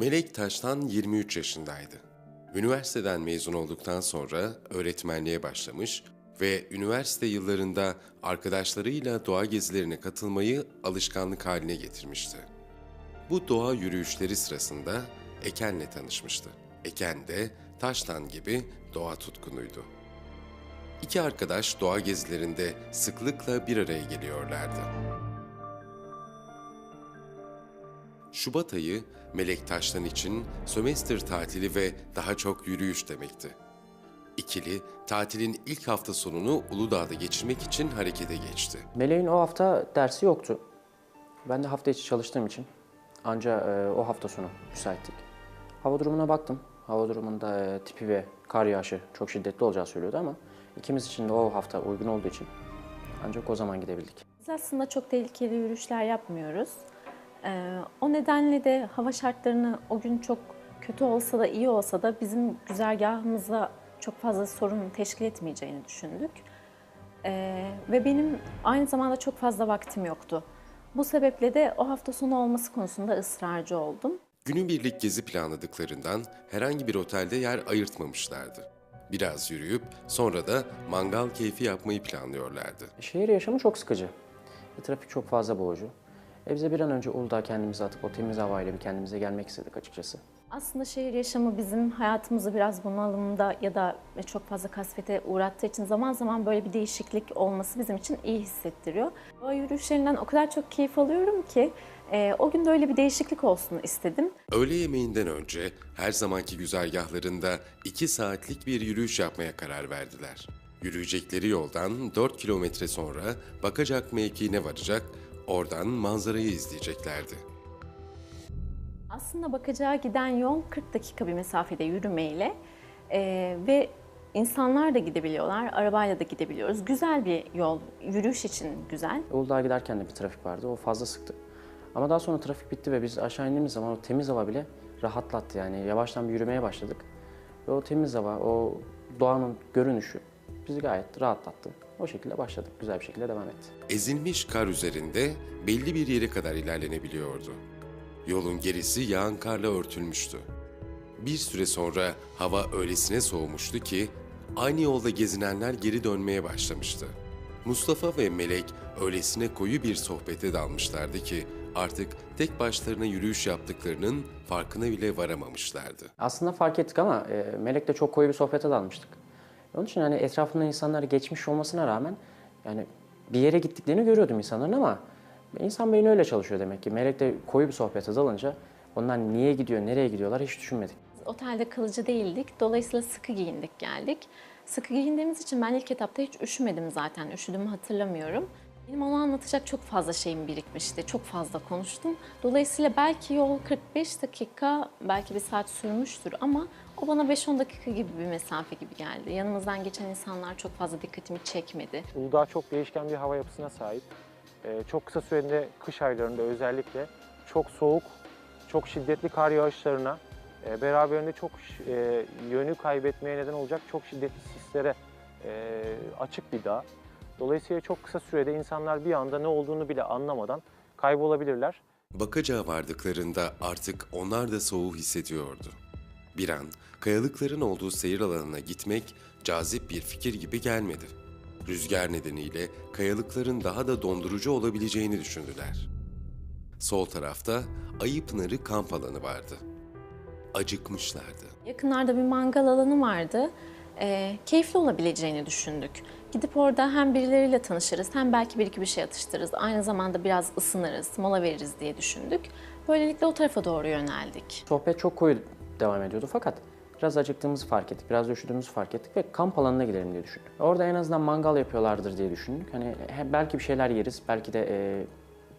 Melek Taştan 23 yaşındaydı. Üniversiteden mezun olduktan sonra öğretmenliğe başlamış ve üniversite yıllarında arkadaşlarıyla doğa gezilerine katılmayı alışkanlık haline getirmişti. Bu doğa yürüyüşleri sırasında Eken'le tanışmıştı. Eken de Taştan gibi doğa tutkunuydu. İki arkadaş doğa gezilerinde sıklıkla bir araya geliyorlardı. Şubat ayı Melek Taştan için sömestr tatili ve daha çok yürüyüş demekti. İkili tatilin ilk hafta sonunu Uludağ'da geçirmek için harekete geçti. Meleğin o hafta dersi yoktu. Ben de hafta içi çalıştığım için anca e, o hafta sonu müsaittik. Hava durumuna baktım. Hava durumunda e, tipi ve kar yağışı çok şiddetli olacağı söylüyordu ama ikimiz için de o hafta uygun olduğu için ancak o zaman gidebildik. Biz aslında çok tehlikeli yürüyüşler yapmıyoruz. Ee, o nedenle de hava şartlarını o gün çok kötü olsa da iyi olsa da bizim güzergahımıza çok fazla sorun teşkil etmeyeceğini düşündük. Ee, ve benim aynı zamanda çok fazla vaktim yoktu. Bu sebeple de o hafta sonu olması konusunda ısrarcı oldum. Günübirlik gezi planladıklarından herhangi bir otelde yer ayırtmamışlardı. Biraz yürüyüp sonra da mangal keyfi yapmayı planlıyorlardı. Şehir yaşamı çok sıkıcı. E, trafik çok fazla boğucu. E, bize bir an önce Uludağ'a kendimizi atıp o temiz havayla bir kendimize gelmek istedik açıkçası. Aslında şehir yaşamı bizim hayatımızı biraz bunalımda ya da çok fazla kasvete uğrattığı için zaman zaman böyle bir değişiklik olması bizim için iyi hissettiriyor. O yürüyüşlerinden o kadar çok keyif alıyorum ki e, o gün de öyle bir değişiklik olsun istedim. Öğle yemeğinden önce her zamanki güzergahlarında 2 saatlik bir yürüyüş yapmaya karar verdiler. Yürüyecekleri yoldan 4 kilometre sonra Bakacak mevkiine varacak, oradan manzarayı izleyeceklerdi. Aslında bakacağı giden yol 40 dakika bir mesafede yürümeyle e, ve insanlar da gidebiliyorlar, arabayla da gidebiliyoruz. Güzel bir yol, yürüyüş için güzel. Uludağ'a giderken de bir trafik vardı. O fazla sıktı. Ama daha sonra trafik bitti ve biz aşağı indiğimiz zaman o temiz hava bile rahatlattı. Yani yavaştan bir yürümeye başladık. Ve o temiz hava, o doğanın görünüşü bizi gayet rahatlattı. O şekilde başladık. Güzel bir şekilde devam etti. Ezilmiş kar üzerinde belli bir yere kadar ilerlenebiliyordu. Yolun gerisi yağan karla örtülmüştü. Bir süre sonra hava öylesine soğumuştu ki aynı yolda gezinenler geri dönmeye başlamıştı. Mustafa ve Melek öylesine koyu bir sohbete dalmışlardı ki artık tek başlarına yürüyüş yaptıklarının farkına bile varamamışlardı. Aslında fark ettik ama e, Melek'le çok koyu bir sohbete dalmıştık. Onun için hani etrafında insanlar geçmiş olmasına rağmen yani bir yere gittiklerini görüyordum insanların ama insan beyni öyle çalışıyor demek ki. Melek'le koyu bir sohbete dalınca onlar niye gidiyor, nereye gidiyorlar hiç düşünmedik. Otelde kalıcı değildik. Dolayısıyla sıkı giyindik geldik. Sıkı giyindiğimiz için ben ilk etapta hiç üşümedim zaten. Üşüdüğümü hatırlamıyorum. Benim ona anlatacak çok fazla şeyim birikmişti. Çok fazla konuştum. Dolayısıyla belki yol 45 dakika, belki bir saat sürmüştür ama o bana 5-10 dakika gibi bir mesafe gibi geldi. Yanımızdan geçen insanlar çok fazla dikkatimi çekmedi. Uludağ çok değişken bir hava yapısına sahip. Ee, çok kısa sürede kış aylarında özellikle çok soğuk, çok şiddetli kar yağışlarına, e, beraberinde çok e, yönü kaybetmeye neden olacak çok şiddetli sislere e, açık bir dağ. Dolayısıyla çok kısa sürede insanlar bir anda ne olduğunu bile anlamadan kaybolabilirler. Bakacağa vardıklarında artık onlar da soğuğu hissediyordu. Bir an kayalıkların olduğu seyir alanına gitmek cazip bir fikir gibi gelmedi. Rüzgar nedeniyle kayalıkların daha da dondurucu olabileceğini düşündüler. Sol tarafta Ayıpınarı kamp alanı vardı. Acıkmışlardı. Yakınlarda bir mangal alanı vardı. Ee, keyifli olabileceğini düşündük. Gidip orada hem birileriyle tanışırız hem belki bir iki bir şey atıştırırız. Aynı zamanda biraz ısınırız, mola veririz diye düşündük. Böylelikle o tarafa doğru yöneldik. Sohbet çok koyu devam ediyordu fakat biraz acıktığımızı fark ettik, biraz üşüdüğümüzü fark ettik ve kamp alanına gidelim diye düşündük. Orada en azından mangal yapıyorlardır diye düşündük. Hani belki bir şeyler yeriz, belki de e,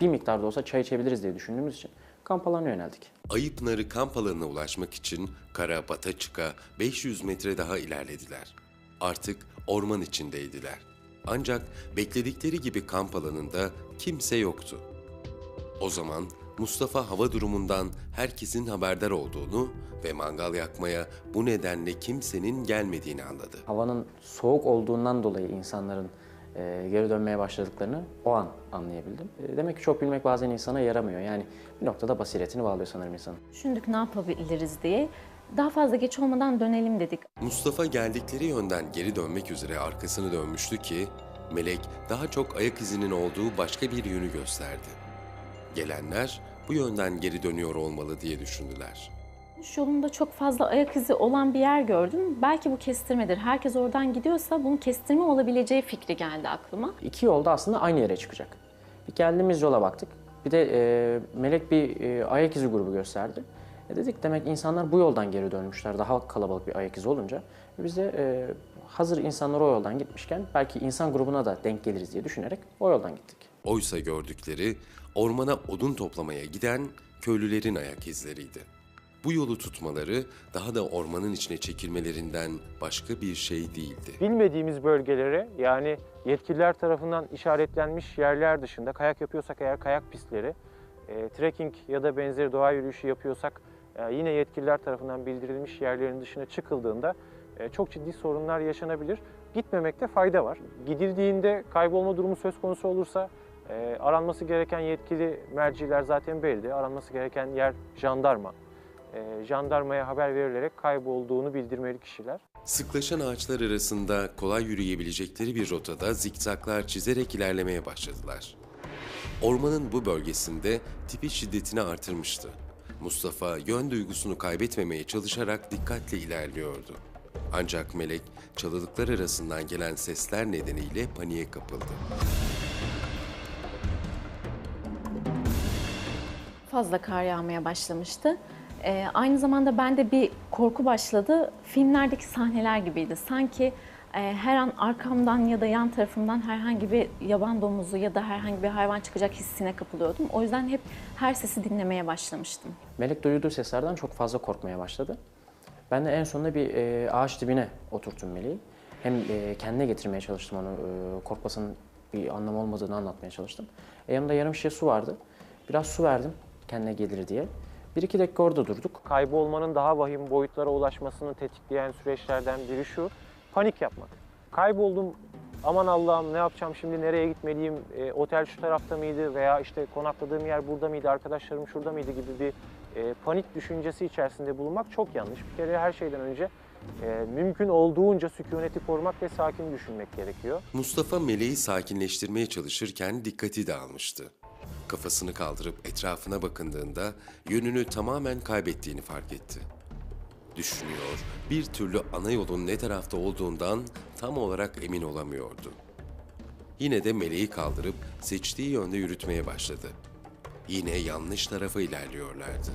bir miktar da olsa çay içebiliriz diye düşündüğümüz için kamp alanına yöneldik. Ayıpınarı kamp alanına ulaşmak için kara bata çıka 500 metre daha ilerlediler. Artık orman içindeydiler. Ancak bekledikleri gibi kamp alanında kimse yoktu. O zaman Mustafa hava durumundan herkesin haberdar olduğunu ve mangal yakmaya bu nedenle kimsenin gelmediğini anladı. Havanın soğuk olduğundan dolayı insanların e, geri dönmeye başladıklarını o an anlayabildim. E, demek ki çok bilmek bazen insana yaramıyor. Yani bir noktada basiretini bağlıyor sanırım insanın. Düşündük ne yapabiliriz diye. Daha fazla geç olmadan dönelim dedik. Mustafa geldikleri yönden geri dönmek üzere arkasını dönmüştü ki Melek daha çok ayak izinin olduğu başka bir yönü gösterdi. Gelenler bu yönden geri dönüyor olmalı diye düşündüler. Dönüş yolunda çok fazla ayak izi olan bir yer gördüm. Belki bu kestirmedir. Herkes oradan gidiyorsa bunun kestirme olabileceği fikri geldi aklıma. İki yolda aslında aynı yere çıkacak. Bir geldiğimiz yola baktık. Bir de e, Melek bir e, ayak izi grubu gösterdi. E dedik demek insanlar bu yoldan geri dönmüşler. Daha kalabalık bir ayak izi olunca. Biz de e, hazır insanlar o yoldan gitmişken belki insan grubuna da denk geliriz diye düşünerek o yoldan gittik. Oysa gördükleri ormana odun toplamaya giden köylülerin ayak izleriydi. Bu yolu tutmaları daha da ormanın içine çekilmelerinden başka bir şey değildi. Bilmediğimiz bölgelere yani yetkililer tarafından işaretlenmiş yerler dışında kayak yapıyorsak eğer kayak pistleri, e, trekking ya da benzeri doğa yürüyüşü yapıyorsak e, yine yetkililer tarafından bildirilmiş yerlerin dışına çıkıldığında e, çok ciddi sorunlar yaşanabilir. Gitmemekte fayda var. Gidildiğinde kaybolma durumu söz konusu olursa e, aranması gereken yetkili merciler zaten belli. Aranması gereken yer jandarma. E, jandarmaya haber verilerek kaybolduğunu bildirmeli kişiler. Sıklaşan ağaçlar arasında kolay yürüyebilecekleri bir rotada zikzaklar çizerek ilerlemeye başladılar. Ormanın bu bölgesinde tipi şiddetini artırmıştı. Mustafa yön duygusunu kaybetmemeye çalışarak dikkatle ilerliyordu. Ancak Melek çalılıklar arasından gelen sesler nedeniyle paniğe kapıldı. Fazla kar yağmaya başlamıştı. Ee, aynı zamanda bende bir korku başladı. Filmlerdeki sahneler gibiydi. Sanki e, her an arkamdan ya da yan tarafımdan herhangi bir yaban domuzu ya da herhangi bir hayvan çıkacak hissine kapılıyordum. O yüzden hep her sesi dinlemeye başlamıştım. Melek duyduğu seslerden çok fazla korkmaya başladı. Ben de en sonunda bir e, ağaç dibine oturttum Melek'i. Hem e, kendine getirmeye çalıştım onu, e, korkmasının bir anlamı olmadığını anlatmaya çalıştım. E, yanımda yarım şişe su vardı. Biraz su verdim kendine gelir diye. Bir iki dakika orada durduk. kaybolmanın daha vahim boyutlara ulaşmasını tetikleyen süreçlerden biri şu, panik yapmak. Kayboldum, aman Allah'ım ne yapacağım şimdi, nereye gitmeliyim, E, otel şu tarafta mıydı veya işte konakladığım yer burada mıydı, arkadaşlarım şurada mıydı gibi bir e, panik düşüncesi içerisinde bulunmak çok yanlış. Bir kere her şeyden önce e, mümkün olduğunca sükuneti korumak ve sakin düşünmek gerekiyor. Mustafa Meleği sakinleştirmeye çalışırken dikkati dağılmıştı. Kafasını kaldırıp etrafına bakındığında yönünü tamamen kaybettiğini fark etti. Düşünüyor, bir türlü ana yolun ne tarafta olduğundan tam olarak emin olamıyordu. Yine de meleği kaldırıp seçtiği yönde yürütmeye başladı. Yine yanlış tarafa ilerliyorlardı.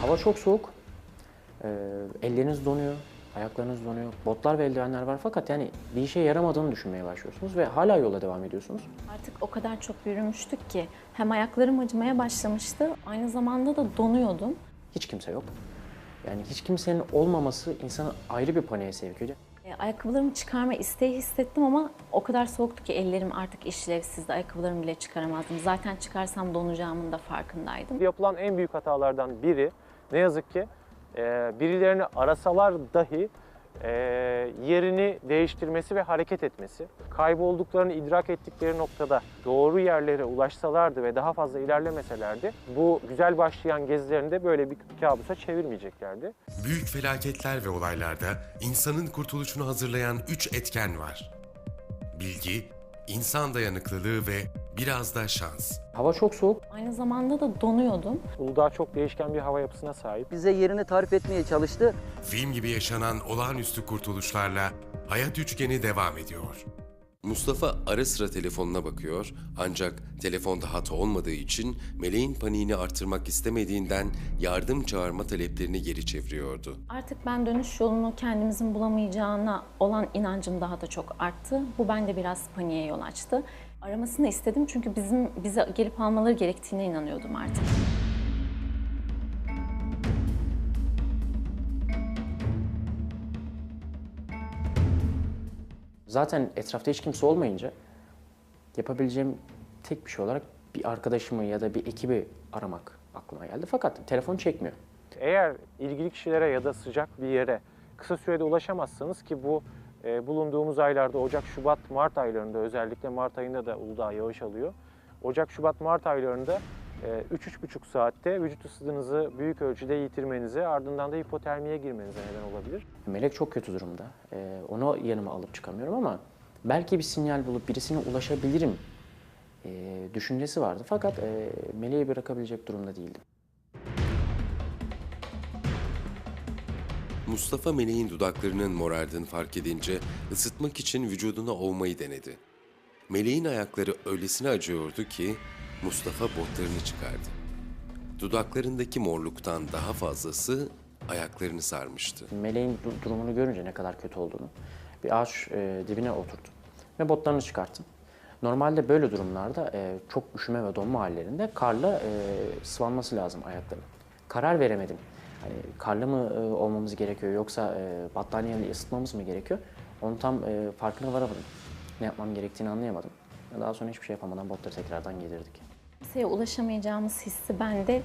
Hava çok soğuk. E, elleriniz donuyor, ayaklarınız donuyor. Botlar ve eldivenler var fakat yani bir işe yaramadığını düşünmeye başlıyorsunuz ve hala yola devam ediyorsunuz. Artık o kadar çok yürümüştük ki hem ayaklarım acımaya başlamıştı, aynı zamanda da donuyordum. Hiç kimse yok. Yani hiç kimsenin olmaması insanı ayrı bir paniğe sevk ediyor. E, Ayakkabılarımı çıkarma isteği hissettim ama o kadar soğuktu ki ellerim artık işlevsizdi. Ayakkabılarımı bile çıkaramazdım. Zaten çıkarsam donacağımın da farkındaydım. Yapılan en büyük hatalardan biri ne yazık ki e, birilerini arasalar dahi e, yerini değiştirmesi ve hareket etmesi. Kaybolduklarını idrak ettikleri noktada doğru yerlere ulaşsalardı ve daha fazla ilerlemeselerdi bu güzel başlayan gezilerinde böyle bir kabusa çevirmeyeceklerdi. Büyük felaketler ve olaylarda insanın kurtuluşunu hazırlayan üç etken var. Bilgi, insan dayanıklılığı ve biraz da şans. Hava çok soğuk. Aynı zamanda da donuyordum. Uludağ çok değişken bir hava yapısına sahip. bize yerini tarif etmeye çalıştı. Film gibi yaşanan olağanüstü kurtuluşlarla hayat üçgeni devam ediyor. Mustafa ara sıra telefonuna bakıyor ancak telefonda hata olmadığı için meleğin paniğini artırmak istemediğinden yardım çağırma taleplerini geri çeviriyordu. Artık ben dönüş yolunu kendimizin bulamayacağına olan inancım daha da çok arttı. Bu bende biraz paniğe yol açtı. Aramasını istedim çünkü bizim bize gelip almaları gerektiğine inanıyordum artık. Zaten etrafta hiç kimse olmayınca yapabileceğim tek bir şey olarak bir arkadaşımı ya da bir ekibi aramak aklıma geldi. Fakat telefon çekmiyor. Eğer ilgili kişilere ya da sıcak bir yere kısa sürede ulaşamazsanız ki bu e, bulunduğumuz aylarda Ocak, Şubat, Mart aylarında özellikle Mart ayında da Uludağ yağış alıyor. Ocak, Şubat, Mart aylarında 3-3,5 saatte vücut ısınızı büyük ölçüde yitirmenize ardından da hipotermiye girmenize neden olabilir. Melek çok kötü durumda. Ee, onu yanıma alıp çıkamıyorum ama belki bir sinyal bulup birisine ulaşabilirim e, düşüncesi vardı. Fakat e, Meleği bırakabilecek durumda değildim. Mustafa Meleğin dudaklarının morardığını fark edince ısıtmak için vücuduna ovmayı denedi. Meleğin ayakları öylesine acıyordu ki Mustafa botlarını çıkardı. Dudaklarındaki morluktan daha fazlası ayaklarını sarmıştı. Meleğin du- durumunu görünce ne kadar kötü olduğunu bir ağaç e, dibine oturdum ve botlarını çıkarttım. Normalde böyle durumlarda e, çok üşüme ve donma hallerinde karla e, sıvanması lazım ayakların. Karar veremedim. Hani karlı mı e, olmamız gerekiyor yoksa e, battaniyeyle ısıtmamız mı gerekiyor? Onu tam e, farkına varamadım. Ne yapmam gerektiğini anlayamadım. Daha sonra hiçbir şey yapamadan botları tekrardan giydirdik. Kimseye ulaşamayacağımız hissi bende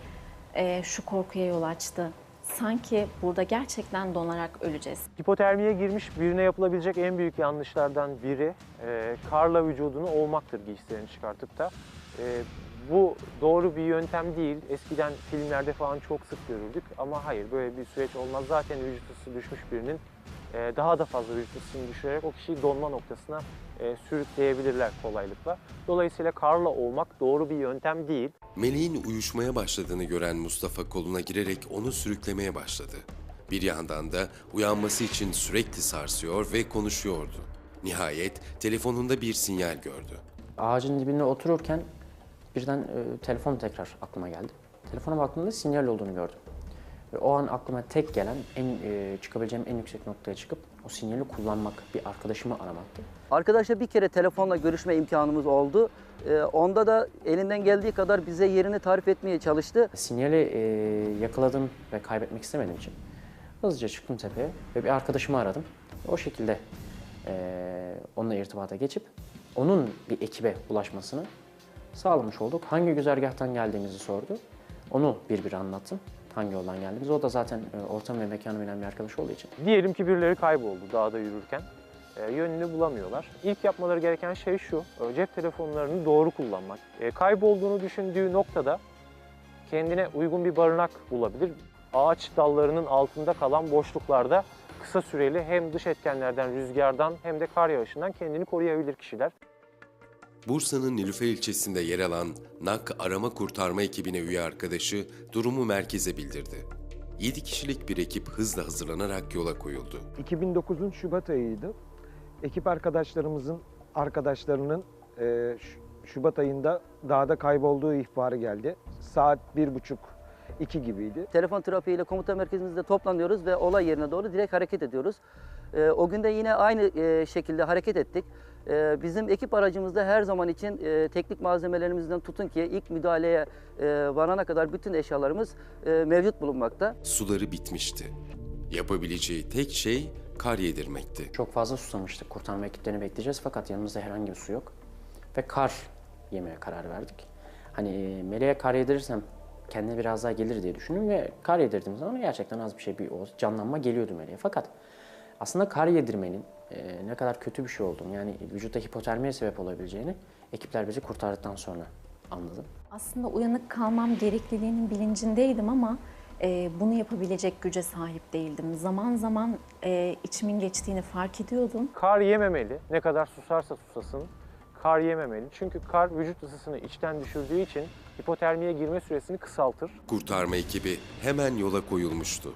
e, şu korkuya yol açtı. Sanki burada gerçekten donarak öleceğiz. Hipotermiye girmiş birine yapılabilecek en büyük yanlışlardan biri e, karla vücudunu ovmaktır giysilerini çıkartıp da. E, bu doğru bir yöntem değil. Eskiden filmlerde falan çok sık görürdük ama hayır böyle bir süreç olmaz. Zaten vücut ısısı düşmüş birinin e, daha da fazla vücut ısısını düşürerek o kişiyi donma noktasına e, sürükleyebilirler kolaylıkla. Dolayısıyla karla ovmak doğru bir yöntem değil. Meleğin uyuşmaya başladığını gören Mustafa koluna girerek onu sürüklemeye başladı. Bir yandan da uyanması için sürekli sarsıyor ve konuşuyordu. Nihayet telefonunda bir sinyal gördü. Ağacın dibine otururken birden e, telefon tekrar aklıma geldi. Telefona baktığımda sinyal olduğunu gördüm. Ve o an aklıma tek gelen, en e, çıkabileceğim en yüksek noktaya çıkıp o sinyali kullanmak, bir arkadaşımı aramaktı. Arkadaşla bir kere telefonla görüşme imkanımız oldu. Ee, onda da elinden geldiği kadar bize yerini tarif etmeye çalıştı. Sinyali e, yakaladım ve kaybetmek istemediğim için hızlıca çıktım tepeye ve bir arkadaşımı aradım. O şekilde e, onunla irtibata geçip onun bir ekibe ulaşmasını sağlamış olduk. Hangi güzergahtan geldiğimizi sordu. Onu bir bir anlattım. Hangi yoldan geldiğimizi. O da zaten e, ortam ve mekanı bilen bir arkadaş olduğu için Diyelim ki birileri kayboldu dağda yürürken. E, yönünü bulamıyorlar. İlk yapmaları gereken şey şu, e, cep telefonlarını doğru kullanmak. E, kaybolduğunu düşündüğü noktada kendine uygun bir barınak bulabilir. Ağaç dallarının altında kalan boşluklarda kısa süreli hem dış etkenlerden, rüzgardan hem de kar yağışından kendini koruyabilir kişiler. Bursa'nın Nilüfer ilçesinde yer alan NAK arama kurtarma ekibine üye arkadaşı durumu merkeze bildirdi. 7 kişilik bir ekip hızla hazırlanarak yola koyuldu. 2009'un Şubat ayıydı. Ekip arkadaşlarımızın arkadaşlarının e, Şubat ayında dağda kaybolduğu ihbarı geldi. Saat bir buçuk iki gibiydi. Telefon trafiğiyle komuta merkezimizde toplanıyoruz ve olay yerine doğru direkt hareket ediyoruz. Ee, o günde yine aynı e, şekilde hareket ettik. Ee, bizim ekip aracımızda her zaman için e, teknik malzemelerimizden tutun ki ilk müdahaleye e, varana kadar bütün eşyalarımız e, mevcut bulunmakta. Suları bitmişti. Yapabileceği tek şey kar yedirmekti. çok fazla susamıştık. Kurtarma ekiplerini bekleyeceğiz fakat yanımızda herhangi bir su yok. Ve kar yemeye karar verdik. Hani meleğe kar yedirirsem kendine biraz daha gelir diye düşündüm ve kar yedirdiğim zaman gerçekten az bir şey bir o canlanma geliyordu meleğe. Fakat aslında kar yedirmenin e, ne kadar kötü bir şey olduğunu yani vücutta hipotermiye sebep olabileceğini ekipler bizi kurtardıktan sonra anladım. Aslında uyanık kalmam gerekliliğinin bilincindeydim ama e, bunu yapabilecek güce sahip değildim. Zaman zaman e, içimin geçtiğini fark ediyordum. Kar yememeli. Ne kadar susarsa susasın kar yememeli. Çünkü kar vücut ısısını içten düşürdüğü için hipotermiye girme süresini kısaltır. Kurtarma ekibi hemen yola koyulmuştu.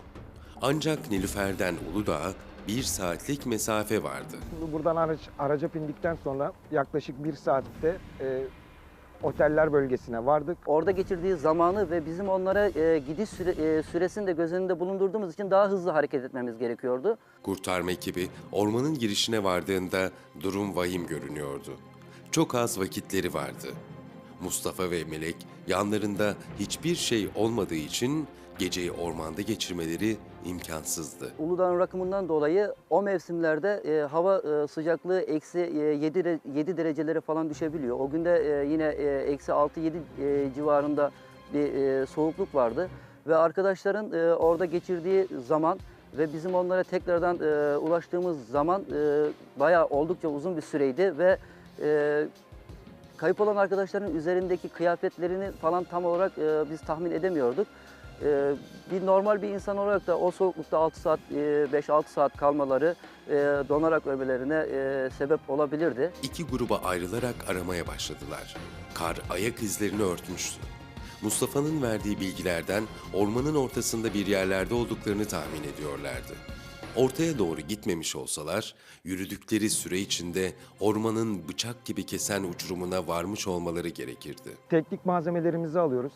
Ancak Nilüfer'den Uludağ'a bir saatlik mesafe vardı. Buradan araç, araca bindikten sonra yaklaşık bir saatte e, oteller bölgesine vardık. Orada geçirdiği zamanı ve bizim onlara e, gidiş süre, e, süresini de göz önünde bulundurduğumuz için daha hızlı hareket etmemiz gerekiyordu. Kurtarma ekibi ormanın girişine vardığında durum vahim görünüyordu. Çok az vakitleri vardı. Mustafa ve Melek yanlarında hiçbir şey olmadığı için geceyi ormanda geçirmeleri imkansızdı. Uludağ'ın rakımından dolayı o mevsimlerde e, hava e, sıcaklığı eksi e, 7, re- 7 derecelere falan düşebiliyor. O günde e, yine e, eksi 6-7 e, civarında bir e, soğukluk vardı. Ve arkadaşların e, orada geçirdiği zaman ve bizim onlara tekrardan e, ulaştığımız zaman e, bayağı oldukça uzun bir süreydi ve e, kayıp olan arkadaşların üzerindeki kıyafetlerini falan tam olarak e, biz tahmin edemiyorduk. E, bir normal bir insan olarak da o soğuklukta 6 saat, e, 5-6 saat kalmaları e, donarak ölmelerine e, sebep olabilirdi. İki gruba ayrılarak aramaya başladılar. Kar ayak izlerini örtmüştü. Mustafa'nın verdiği bilgilerden ormanın ortasında bir yerlerde olduklarını tahmin ediyorlardı. Ortaya doğru gitmemiş olsalar, yürüdükleri süre içinde ormanın bıçak gibi kesen uçurumuna varmış olmaları gerekirdi. Teknik malzemelerimizi alıyoruz.